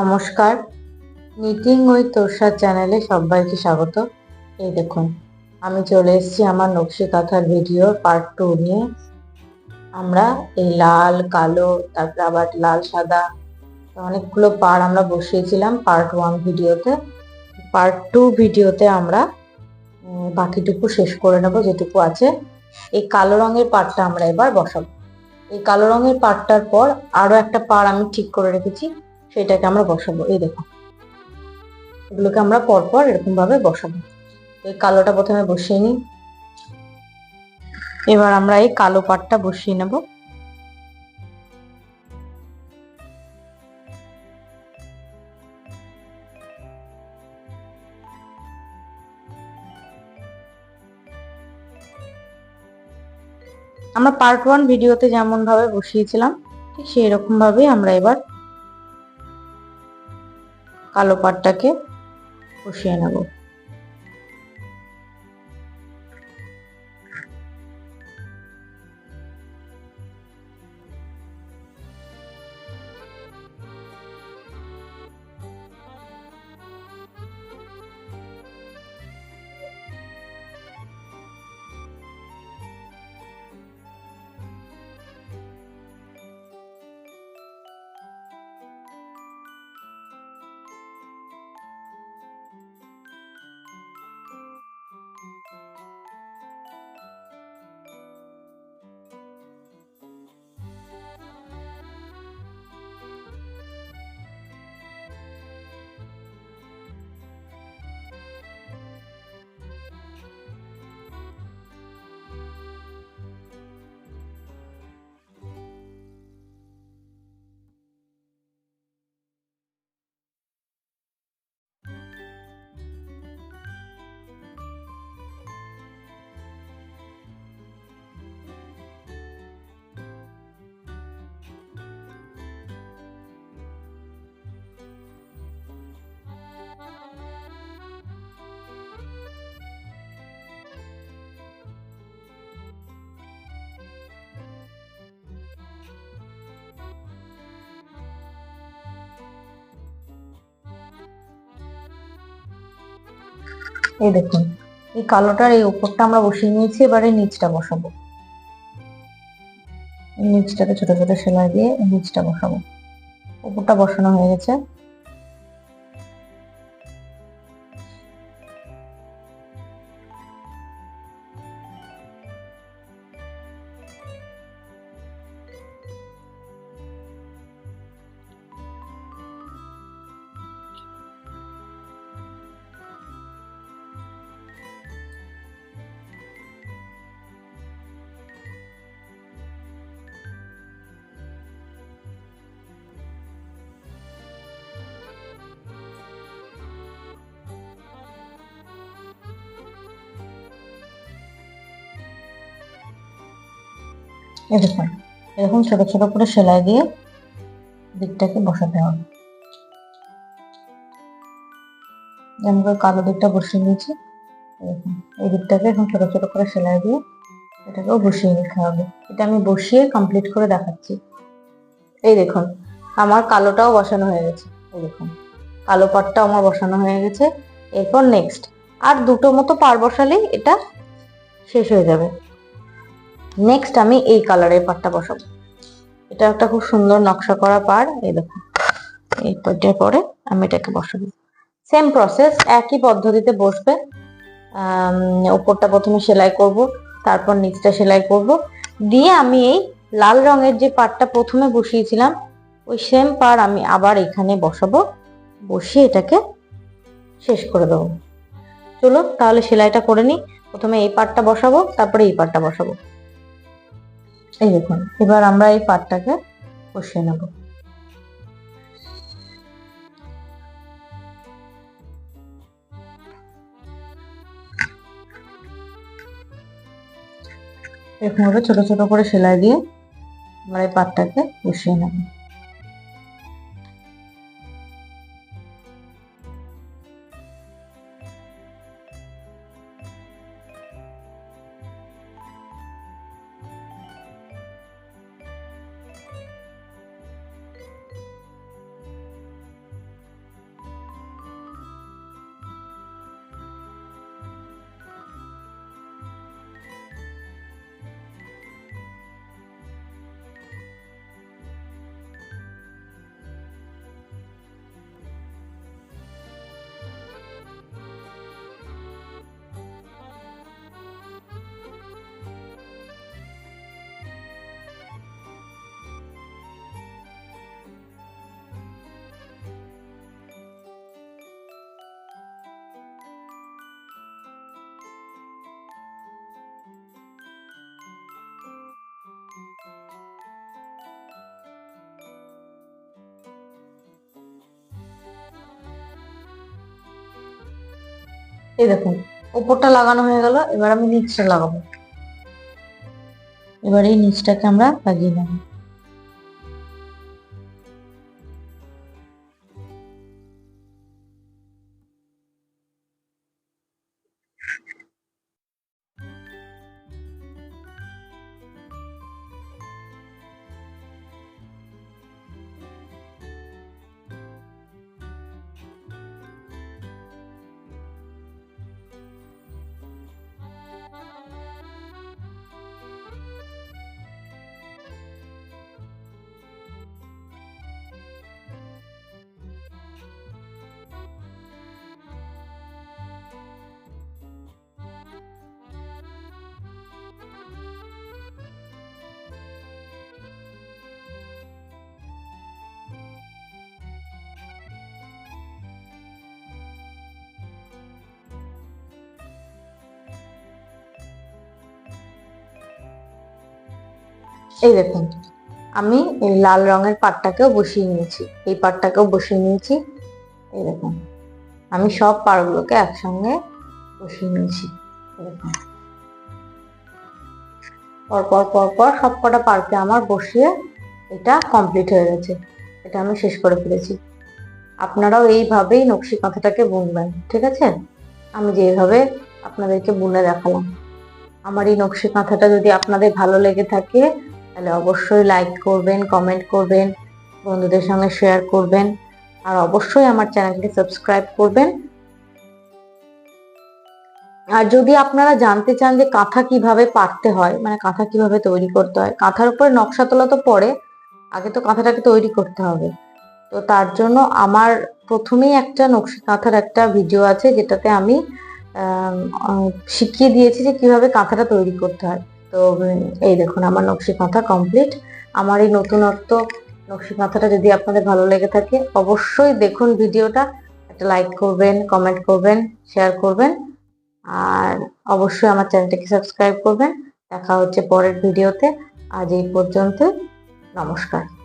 নমস্কার। নিটিং ওই তোরসার চ্যানেলে সবাইকে স্বাগত। এই দেখুন, আমি চলে এসেছি আমার নকশি কাঁথার ভিডিও পার্ট টু নিয়ে। আমরা এই লাল, কালো, তারপরে আবার লাল, সাদা অনেকগুলো পার আমরা বসিয়েছিলাম পার্ট ওয়ান ভিডিওতে। পার্ট টু ভিডিওতে আমরা বাকিটুকু শেষ করে নেব যেটুকু আছে। এই কালো রঙের পাড়টা আমরা এবার বসাবো। এই কালো রঙের পাড়টার পর আরও একটা পাড় আমি ঠিক করে রেখেছি। সেটাকে আমরা বসাবো, এই দেখো। এগুলোকে আমরা পরপর এরকম ভাবে বসাবো। এই কালোটা প্রথমে বসিয়ে নিই। এবার আমরা এই কালো পাটটা বসিয়ে নেব। আমরা পার্ট ওয়ান ভিডিওতে যেমন ভাবে বসিয়েছিলাম, ঠিক সেই রকম ভাবেই আমরা এবার কালো পাটটাকে কষিয়ে নেব। এই দেখুন, এই কালোটার এই উপরটা আমরা বসিয়ে নিয়েছি, এবারে নিচটা বসাবো। নিচটাকে ছোট ছোট সেলাই দিয়ে নিচটা বসাবো। উপরটা বসানো হয়ে গেছে। এই দেখুন, এরকম ছোট ছোট করে সেলাই দিয়ে দিকটাকে বসাতে হবে। যেমন করে কালো দিকটা বসিয়ে নিয়েছি। এরকম এই দিকটাকে এখন ছোট ছোট করে সেলাই দিয়ে এটাকেও বসিয়ে নিতে হবে। এটা আমি বসিয়ে কমপ্লিট করে দেখাচ্ছি। এই দেখুন, আমার কালোটাও বসানো হয়ে গেছে। এই দেখুন, কালো পাটটাও আমার বসানো হয়ে গেছে। এরপর নেক্সট আর দুটো মতো পার বসালেই এটা শেষ হয়ে যাবে। নেক্সট আমি এই কালারের পাড়টা বসাবো। এটা একটা খুব সুন্দর নকশা করা পাড়, এই দেখো। এই পাড়টার পরে আমি এটাকে বসাবো। সেম প্রসেস একই পদ্ধতিতে বসবে। উপরটা প্রথমে সেলাই করব, তারপর নিচটা সেলাই করব। দিয়ে আমি এই লাল রঙের যে পাড়টা প্রথমে বসিয়েছিলাম, ওই সেম পাড় আমি আবার এখানে বসাবো। বসিয়ে এটাকে শেষ করে দেবো। চলো, তাহলে সেলাইটা করে নিই। প্রথমে এই পাড়টা বসাবো, তারপরে এই পাড়টা বসাবো। এই দেখুন, এবার আমরা এই পাটটাকে কষিয়ে নেব। এরকমভাবে ছোট ছোট করে সেলাই দিয়ে আমরা এই পাটটাকে কষিয়ে নেব। এই দেখুন, উপরটা লাগানো হয়ে গেল, এবার আমি নিচটা লাগাবো। এবার এই নিচটাকে আমরা লাগিয়ে নেব। এই দেখুন, আমি এই লাল রঙের পাটটাকেও বসিয়ে নিয়েছি, এই পাটটাকেও বসিয়ে নিয়েছি, এই দেখুন, আমি সব পাড়গুলোকে একসঙ্গে বসিয়ে নিয়েছি পরপর পর পর পর পর সব কটা পাড়কে আমার বসিয়ে এটা কমপ্লিট হয়ে গেছে, এটা আমি শেষ করে ফেলেছি। আপনারাও এইভাবেই নকশি কাঁথাটাকে বুনবেন, ঠিক আছে? আমি যেভাবে আপনাদেরকে বুনে দেখালাম। আমার এই নকশি কাঁথাটা যদি আপনাদের ভালো লেগে থাকে তাহলে অবশ্যই লাইক করবেন কমেন্ট করবেন, বন্ধুদের সঙ্গে শেয়ার করবেন, আর অবশ্যই আমার চ্যানেলটি সাবস্ক্রাইব করবেন। আর যদি আপনারা জানতে চান যে কাঁথা কীভাবে পারতে হয় মানে কাঁথা কীভাবে তৈরি করতে হয়, কাঁথার উপরে নকশা তোলা তো পরে আগে তো কাঁথাটাকে তৈরি করতে হবে। তো তার জন্য আমার প্রথমেই একটা নকশি, কাঁথার একটা ভিডিও আছে যেটাতে আমি শিখিয়ে দিয়েছি যে কীভাবে কাঁথাটা তৈরি করতে হয়। তো এই দেখুন, আমার নকশি কাঁথা কমপ্লিট আমার এই নতুনত্ব নকশি কাঁথাটা যদি আপনাদের ভালো লেগে থাকে, অবশ্যই দেখুন ভিডিওটা। একটা লাইক করবেন কমেন্ট করবেন শেয়ার করবেন। আর অবশ্যই আমার চ্যানেলটাকে সাবস্ক্রাইব করবেন। দেখা হচ্ছে পরের ভিডিওতে। আজ এই পর্যন্ত নমস্কার।